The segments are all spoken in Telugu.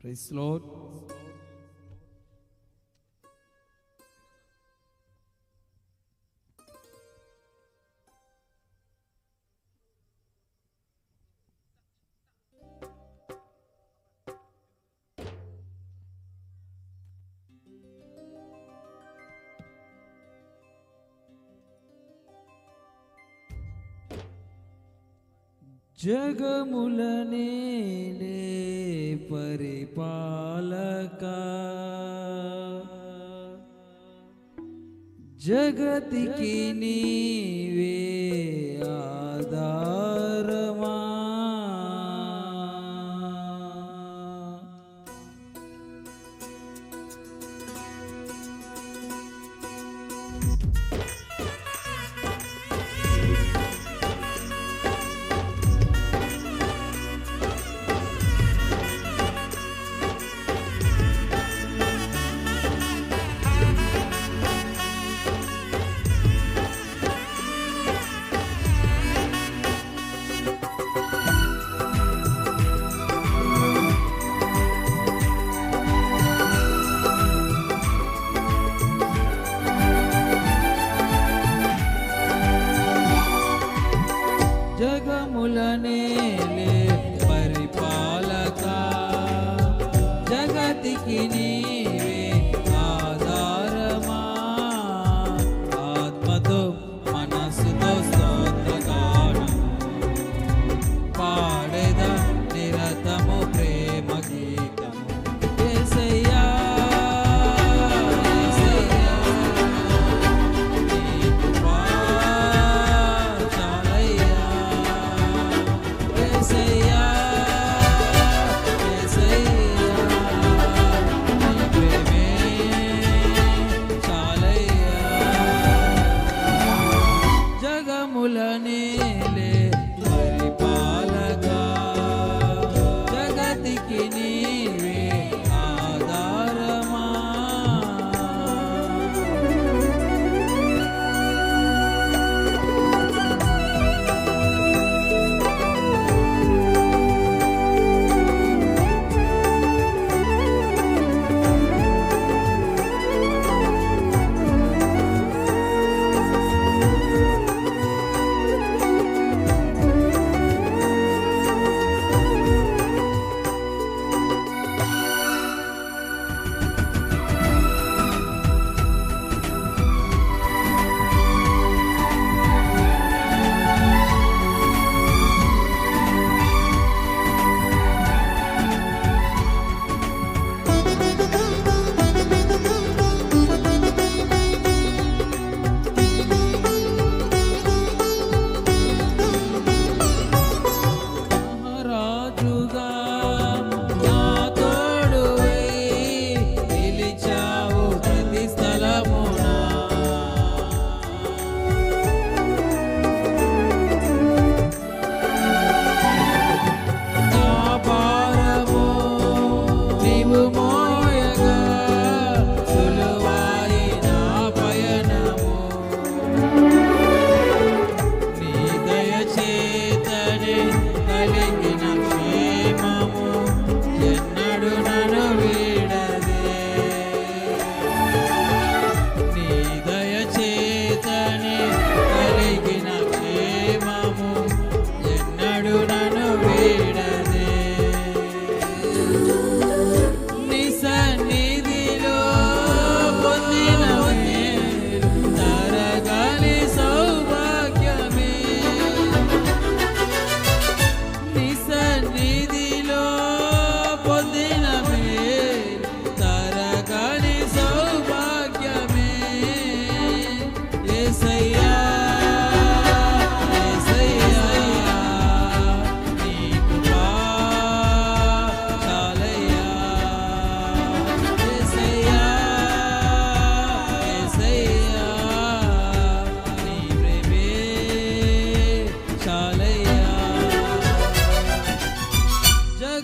Praise the Lord. జగములనేలే పరిపాలక. జగతికి నీవే ఆదా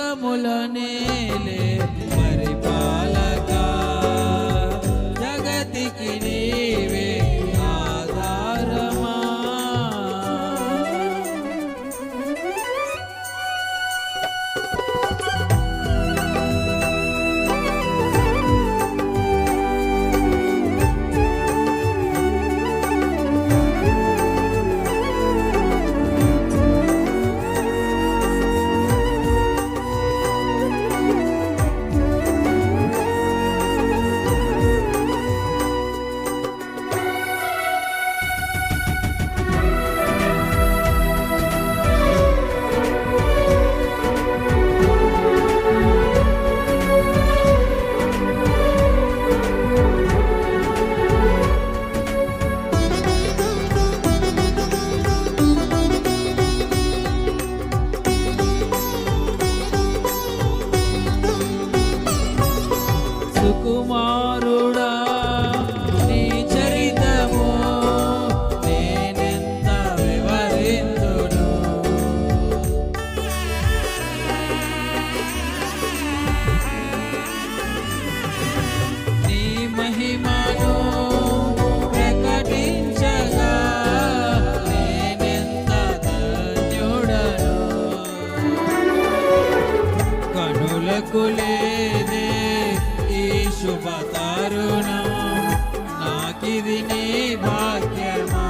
కముల నేలే పరిపాలన కొరకు లేదే ఈ శుభతరుణం నాకిది నీ భాగ్యమా?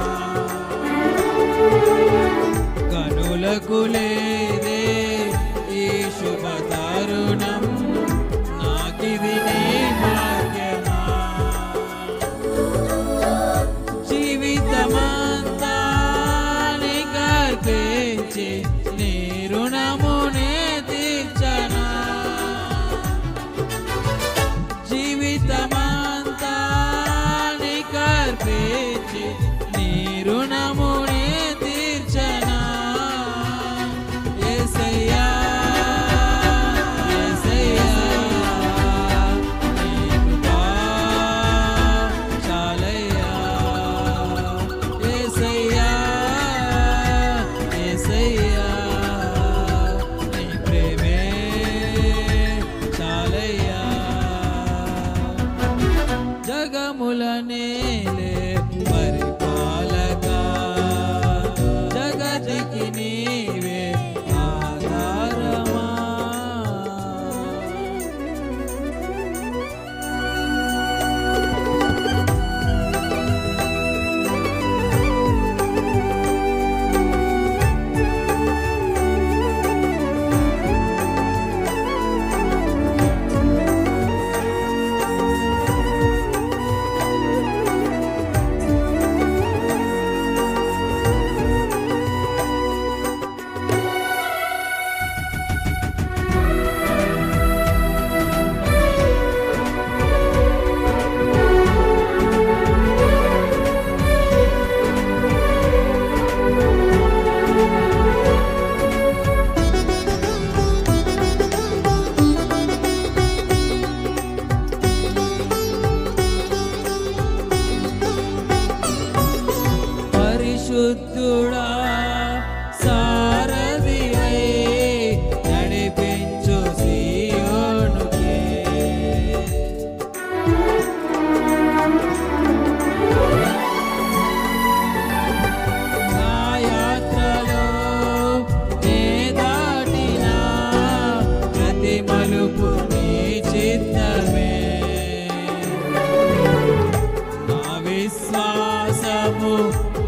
విశ్వాసము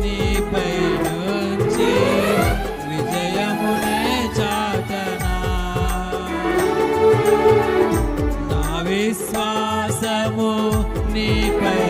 నీపై నుంచి విజయమునే చాటనా నా విశ్వాసము నీపై